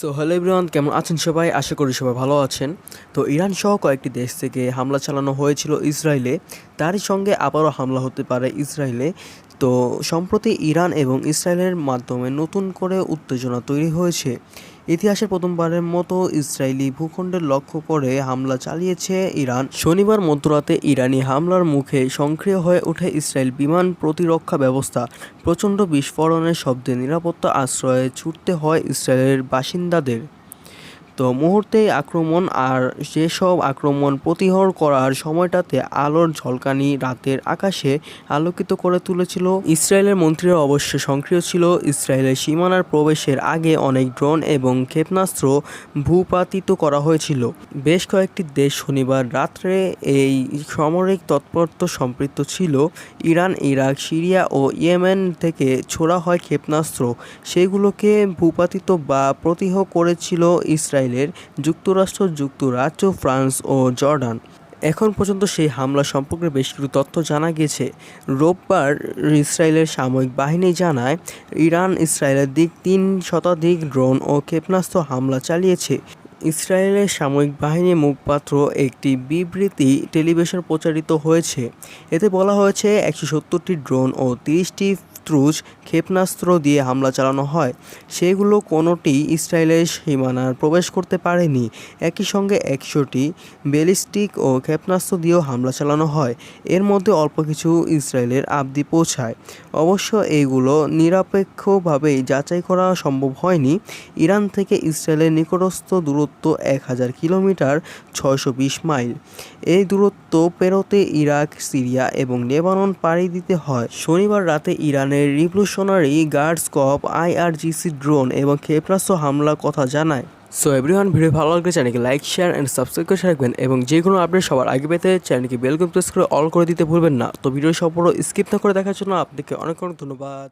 So hello Ibran কেমন আছেন সবাই? আশা করি সবাই ভালো আছেন। তো ইরান সহ কয়েকটি দেশ থেকে হামলা চালানো হয়েছিল ইসরায়েলে। তারই সঙ্গে আবারও হামলা হতে পারে ইসরায়েলে। তো, সম্প্রতি ইরান এবং ইসরায়েলের মাধ্যমে নতুন করে উত্তেজনা তৈরি হয়েছে। ইতিহাসে প্রথমবারের মতো ইসরায়েলি ভূখণ্ডের লক্ষ্য করে হামলা চালিয়েছে ইরান। শনিবার মধ্যরাতে ইরানি হামলার মুখে সক্রিয় হয়ে ওঠে ইসরায়েল বিমান প্রতিরক্ষা ব্যবস্থা। প্রচণ্ড বিস্ফোরণের শব্দে নিরাপত্তা আশ্রয়ে ছুটতে হয় ইসরায়েলের বাসিন্দাদের। তো মুহূর্তেই আক্রমণ আর সেসব আক্রমণ প্রতিহর করার সময়টাতে আলোর ঝলকানি রাতের আকাশে আলোকিত করে তুলেছিল। ইসরায়েলের মন্ত্রীরা অবশ্য সক্রিয় ছিল। ইসরায়েলের সীমানার প্রবেশের আগে অনেক ড্রোন এবং ক্ষেপণাস্ত্র ভূপাতিত করা হয়েছিল। বেশ কয়েকটি দেশ শনিবার রাত্রে এই সামরিক তৎপরতা সম্পৃক্ত ছিল। ইরান, ইরাক, সিরিয়া ও ইয়েমেন থেকে ছোড়া হয় ক্ষেপণাস্ত্র। সেগুলোকে ভূপাতিত বা প্রতিহ করেছিল ইসরায়েলের যুক্তরাষ্ট্র, যুক্তরাজ্য, ফ্রান্স ও জর্ডান। এখন পর্যন্ত সেই হামলা সম্পর্কে বেশ কিছু তথ্য জানা গেছে রোববার ইসরায়েলের সামরিক বাহিনী জানায়, ইরান ইসরায়েলের দিক তিন শতাধিক ড্রোন ও ক্ষেপণাস্ত্র হামলা চালিয়েছে। ইসরায়েলের সামরিক বাহিনীর মুখপাত্র একটি বিবৃতি টেলিভিশন প্রচারিত হয়েছে। এতে বলা হয়েছে, একশো সত্তরটি ড্রোন ও তিরিশটি ত্রুজ ক্ষেপণাস্ত্র দিয়ে হামলা চালানো হয়। সেগুলো কোনোটি ইসরায়েলের সীমানার প্রবেশ করতে পারেনি। একই সঙ্গে একশোটি ব্যালিস্টিক ও ক্ষেপণাস্ত্র দিয়েও হামলা চালানো হয়। এর মধ্যে অল্প কিছু ইসরায়েলের আবদি পৌঁছায়। অবশ্য এইগুলো নিরপেক্ষভাবে যাচাই করা সম্ভব হয়নি। ইরান থেকে ইসরায়েলের নিকটস্থ দূরত্ব এক হাজার কিলোমিটার, ছয়শো বিশ মাইল। এই দূরত্ব পেরোতে ইরাক, সিরিয়া এবং লেবানন পাড়ি দিতে হয়। শনিবার রাতে ইরানের revolutionary guards corps IRGC drone এবং ক্ষেপণাস্ত্র হামলার কথা জানায়। সো এভরিওয়ান ভিডিও ভালো লাগলে চ্যানেলকে লাইক শেয়ার অ্যান্ড সাবস্ক্রাইব করে রাখবেন এবং যে কোনো আপডেট সবার আগে পেতে চ্যানেলকে বেলকম প্রেস করে অল করে দিতে ভুলবেন না। তো ভিডিও সম্পূর্ণ স্কিপ না করে দেখার জন্য আপনাকে অনেক অনেক ধন্যবাদ।